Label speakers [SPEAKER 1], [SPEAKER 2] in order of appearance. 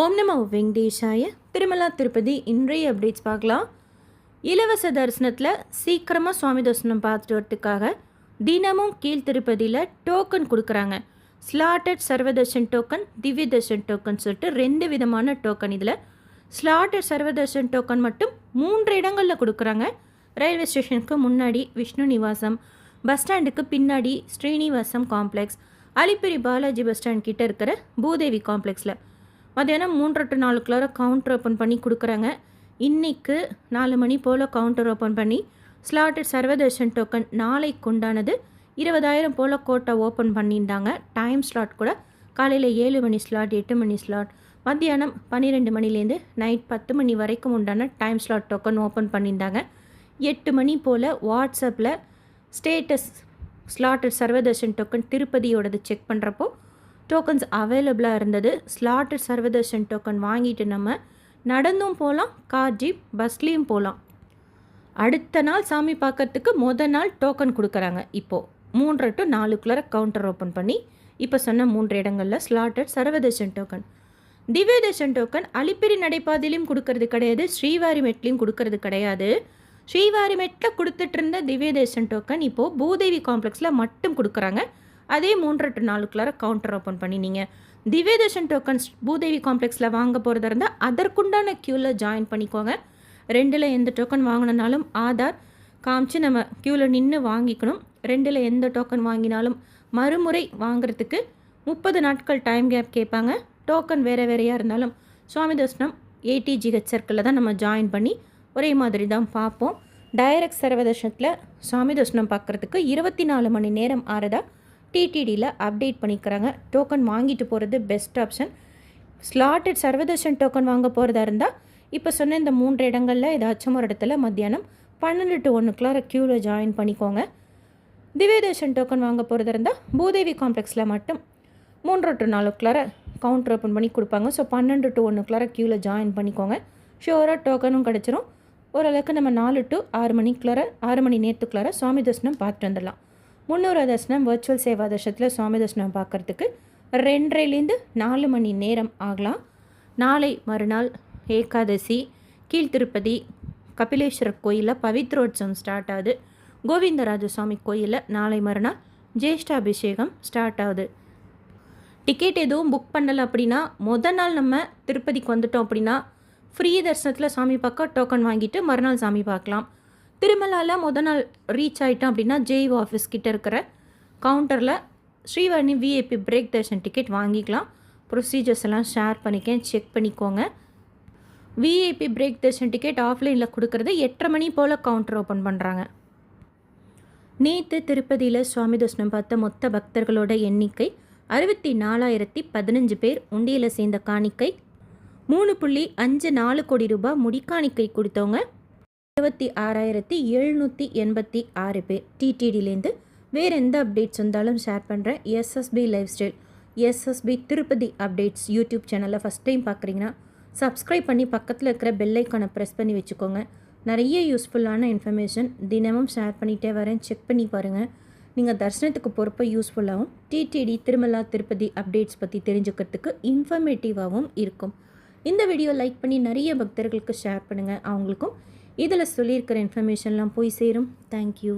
[SPEAKER 1] ஓம் நமோ வெங்கடேஷாய. திருமலா திருப்பதி இன்றைய அப்டேட்ஸ் பார்க்கலாம். இலவச தரிசனத்தில் சீக்கிரமாக சுவாமி தரிசனம் பார்த்துட்டு வரதுக்காக தினமும் கீழ் திருப்பதியில் டோக்கன் கொடுக்குறாங்க. ஸ்லாட்டட் சர்வதர்ஷன் டோக்கன் திவ்ய தர்ஷன் டோக்கன் சொல்லிட்டு ரெண்டு விதமான டோக்கன் இதில். ஸ்லாட்டட் சர்வதர்ஷன் டோக்கன் மட்டும் மூன்று இடங்களில் கொடுக்குறாங்க. ரயில்வே ஸ்டேஷனுக்கு முன்னாடி விஷ்ணு நிவாசம் பஸ் ஸ்டாண்டுக்கு பின்னாடி Srinivasam complex Alipiri Balaji bus stand கிட்டே இருக்கிற பூதேவி காம்ப்ளெக்ஸில் மத்தியானம் மூன்று டு நாலுக்குள்ளார கவுண்டர் ஓப்பன் பண்ணி கொடுக்குறாங்க. இன்னைக்கு நாலு மணி போல் கவுண்டர் ஓப்பன் பண்ணி ஸ்லாட்டட் சர்வதர்ஷன் டோக்கன் நாளைக்கு உண்டானது இருபதாயிரம் போல் கோட்டை ஓப்பன் பண்ணியிருந்தாங்க. டைம் ஸ்லாட் கூட காலையில் ஏழு மணி ஸ்லாட் எட்டு மணி ஸ்லாட் மத்தியானம் பன்னிரெண்டு மணிலேருந்து நைட் பத்து மணி வரைக்கும் உண்டான டைம் ஸ்லாட் டோக்கன் ஓப்பன் பண்ணியிருந்தாங்க. எட்டு மணி போல் வாட்ஸ்அப்பில் ஸ்டேட்டஸ் ஸ்லாட்டட் சர்வதர்ஷன் டோக்கன் திருப்பதியோடது செக் பண்ணுறப்போ டோக்கன்ஸ் அவைலபிளாக இருந்தது. ஸ்லாட்டட் சர்வதர்ஷன் டோக்கன் வாங்கிட்டு நம்ம நடந்தும் போகலாம் கார் ஜீப் பஸ்லேயும் போகலாம் அடுத்த நாள் சாமி பார்க்கறதுக்கு முத நாள் டோக்கன் கொடுக்குறாங்க. இப்போது மூன்று டு நாலுக்குள்ளார கவுண்டர் ஓப்பன் பண்ணி இப்போ சொன்ன மூன்று இடங்களில் slotted Sarvadarshan token Divyadarshan token Alipiri நடைபாதையிலையும் கொடுக்கறது கிடையாது ஸ்ரீவாரி மெட்லையும் கொடுக்கறது கிடையாது. ஸ்ரீவாரி மெட்டில் கொடுத்துட்டு இருந்த திவ்யதர்ஷன் டோக்கன் இப்போது பூதேவி காம்ப்ளெக்ஸில் மட்டும் கொடுக்குறாங்க. அதே மூன்று டு நாளுக்குள்ளார கவுண்டர் ஓப்பன் பண்ணி நீங்கள் திவ்யதர்ஷன் டோக்கன்ஸ் பூதேவி காம்ப்ளெக்ஸில் வாங்க போகிறதா இருந்தால் அதற்குண்டான க்யூவில் ஜாயின் பண்ணிக்கோங்க. ரெண்டில் எந்த டோக்கன் வாங்கினாலும் ஆதார் காமிச்சு நம்ம க்யூவில் நின்று வாங்கிக்கணும். ரெண்டில் எந்த டோக்கன் வாங்கினாலும் மறுமுறை வாங்குறதுக்கு முப்பது நாட்கள் டைம் கேப் கேட்பாங்க. டோக்கன் வேறு வேறையாக இருந்தாலும் சுவாமி தர்ஷனம் ஏடிஜிஹெச் சர்க்கிளில் தான் நம்ம ஜாயின் பண்ணி ஒரே மாதிரி தான் பார்ப்போம். டைரக்ட் சர்வதர்ஷனத்தில் சுவாமி தர்ஷனம் பார்க்குறதுக்கு இருபத்தி நாலு மணி நேரம் ஆறதா? டிடிடியில் அப்டேட் பண்ணிக்கிறாங்க. டோக்கன் வாங்கிட்டு போகிறது best option slotted Sarvadarshan token வாங்க போகிறதா இருந்தால் இப்போ சொன்ன இந்த மூன்று இடங்களில் ஏதாச்சும் ஒரு இடத்துல மத்தியானம் பன்னெண்டு டு ஒன்றுக்குள்ளார க்யூவில் ஜாயின் பண்ணிக்கோங்க. திவ்யதர்ஷன் டோக்கன் வாங்க போகிறதா இருந்தால் பூதேவி காம்ப்ளெக்ஸில் மட்டும் மூன்று டு நாலுக்குள்ளார கவுண்டர் ஓப்பன் பண்ணி கொடுப்பாங்க. ஸோ பன்னெண்டு டு ஒன்றுக்குள்ளார க்யூவில் ஜாயின் பண்ணிக்கோங்க. ஷியோராக டோக்கனும் கிடச்சிரும். ஓரளவுக்கு நம்ம நாலு டு ஆறு மணிக்குள்ளார ஆறு மணி நேரத்துக்குள்ளார சுவாமி தரிசனம் பார்த்துட்டு வந்துடலாம். முன்னூறு தர்ஷனம் வர்ச்சுவல் சேவா தர்ஷனத்தில் சுவாமி தரிசனம் பார்க்குறதுக்கு ரெண்டரைலேருந்து நாலு மணி நேரம் ஆகலாம். நாளை மறுநாள் ஏகாதசி கீழ்த்திருப்பதி கபிலேஸ்வரர் கோயிலில் பவித்ரோத்சவம் ஸ்டார்ட் ஆகுது. கோவிந்தராஜ சுவாமி கோயிலில் நாளை மறுநாள் ஜேஷ்டாபிஷேகம் ஸ்டார்ட் ஆகுது. டிக்கெட் எதுவும் புக் பண்ணலை அப்படின்னா மொதல் நாள் நம்ம திருப்பதிக்கு வந்துட்டோம் அப்படின்னா ஃப்ரீ தரிசனத்தில் சாமி பார்க்க டோக்கன் வாங்கிட்டு மறுநாள் சாமி பார்க்கலாம். திருமலாவில் முத நாள் ரீச் ஆகிட்டோம் அப்படின்னா ஜெய்வ் ஆஃபீஸ் கிட்ட இருக்கிற கவுண்டரில் Srivani VIP break darshan ticket வாங்கிக்கலாம். ப்ரொசீஜர்ஸ் எல்லாம் ஷேர் பண்ணிக்கேன் செக் பண்ணிக்கோங்க. விஐபி பிரேக் தர்ஷன் டிக்கெட் ஆஃப்லைனில் கொடுக்கறது எட்டரை மணி போல் கவுண்டர் ஓப்பன் பண்ணுறாங்க நேற்று திருப்பதியில் சுவாமி தர்ஷனம் பார்த்த மொத்த பக்தர்களோட எண்ணிக்கை அறுபத்தி நாலாயிரத்தி பதினஞ்சு பேர் உண்டியில் சேர்ந்த காணிக்கை. மூணு புள்ளி அஞ்சு நாலு கோடி ரூபாய் முடிக்காணிக்கை கொடுத்தவங்க. இருபத்தி ஆறாயிரத்தி எழுநூற்றி எண்பத்தி ஆறு பேர் டிடிடிலேருந்து வேறு எந்த அப்டேட்ஸ் வந்தாலும் ஷேர் பண்ணுறேன் SSP lifestyle SSP Tirupati updates YouTube சேனலில் ஃபஸ்ட் டைம் பார்க்குறீங்கன்னா சப்ஸ்கிரைப் பண்ணி பக்கத்தில் இருக்கிற பெல்லைக்கானை ப்ரெஸ் பண்ணி வச்சுக்கோங்க. நிறைய யூஸ்ஃபுல்லான இன்ஃபர்மேஷன் தினமும் ஷேர் பண்ணிகிட்டே வரேன். செக் பண்ணி பாருங்கள் நீங்கள் தரிசனத்துக்கு போகிறப்ப யூஸ்ஃபுல்லாகவும் டிடிடி திருமலா திருப்பதி அப்டேட்ஸ் பற்றி தெரிஞ்சுக்கிறதுக்கு இன்ஃபர்மேட்டிவாகவும் இருக்கும். இந்த வீடியோ லைக் பண்ணி நிறைய பக்தர்களுக்கு ஷேர் பண்ணுங்கள் அவங்களுக்கும் இதில் சொல்லியிருக்கிற இன்ஃபர்மேஷன்லாம் போய் சேரும். தேங்க்யூ